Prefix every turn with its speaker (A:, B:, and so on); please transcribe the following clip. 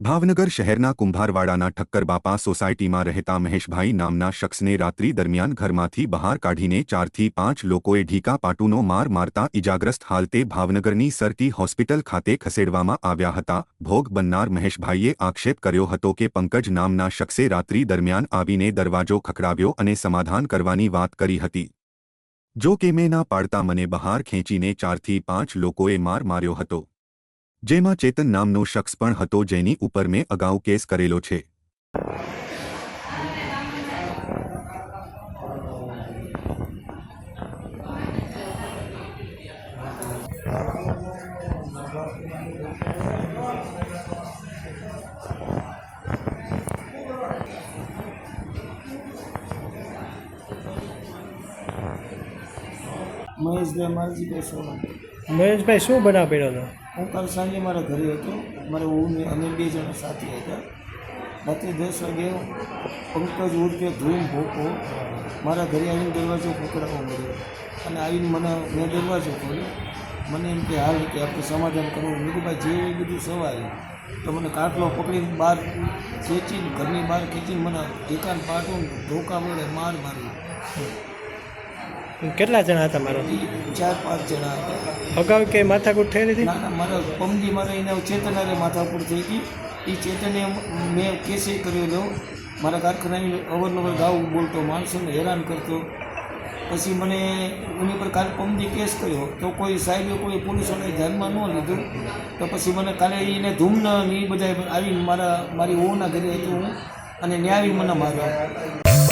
A: ભાવનગર શહેરના કુંભારવાડાના ઠક્કરબાપા સોસાયટીમાં રહેતા મહેશભાઈ નામના શખ્સને રાત્રિ દરમિયાન ઘરમાંથી બહાર કાઢીને ચારથી પાંચ લોકોએ ઢીકા પાટુનો માર મારતા ઇજાગ્રસ્ત હાલતે ભાવનગરની સરટી હોસ્પિટલ ખાતે ખસેડવામાં આવ્યા હતા. ભોગ બનનાર મહેશભાઈએ આક્ષેપ કર્યો હતો કે પંકજ નામના શખ્સે રાત્રિ દરમિયાન આવીને દરવાજો ખખડાવ્યો અને સમાધાન કરવાની વાત કરી હતી. જો કે મેં ના પાડતા મને બહાર ખેંચીને ચારથી પાંચ લોકોએ માર માર્યો હતો. જેમાં ચેતન નામનો શખ્સ પણ હતો જેની ઉપર મેં અગાઉ કેસ કરેલો છે.
B: મહેશભાઈ
C: શું બનાવ પડ્યો હતો?
B: હું કાલ સાંજે મારા ઘરે હતો. મારે હું અમે બે જણા સાથી હતા. રાત્રે દસ વાગે પંકજ ઉર્ફે ધૂમ ભોકો મારા ઘરે આવીને દરવાજો પકડાવવા મળ્યો અને આવીને મને, મેં દરવાજો ખોલ્યો. મને એમ કે, હાલ કે આપણે સમાધાન કરવું. મેં ભાઈ, જે બધું સવાય તો મને કાટલો પકડીને બહાર ખેંચીને, ઘરની બહાર ખેંચીને મને એકાંત પાટું ધોકા મળે માર મારી
C: કેટલા જણા હતા મારો?
B: ચાર પાંચ જણા હતા.
C: અગાઉ કે માથાકૂટ થઈ હતી
B: ના પમદી મારા મારે એના ચેતનારે માથાકૂટ થઈ ગઈ. એ ચેતને મેં કેસે કર્યો મારા કારખાનાની અવરનવર ગાવું બોલતો માણસોને હેરાન કરતો. પછી મને એની પર કાલે પમજી કેસ કર્યો. તો કોઈ સાહેબે કોઈ પોલીસોને ધ્યાનમાં ન લીધું. તો પછી મને કાલે એને ધૂમના એ બધા આવી મારા મારી ઓના ઘરે હતું હું. અને ન્યાય મને માર્યો.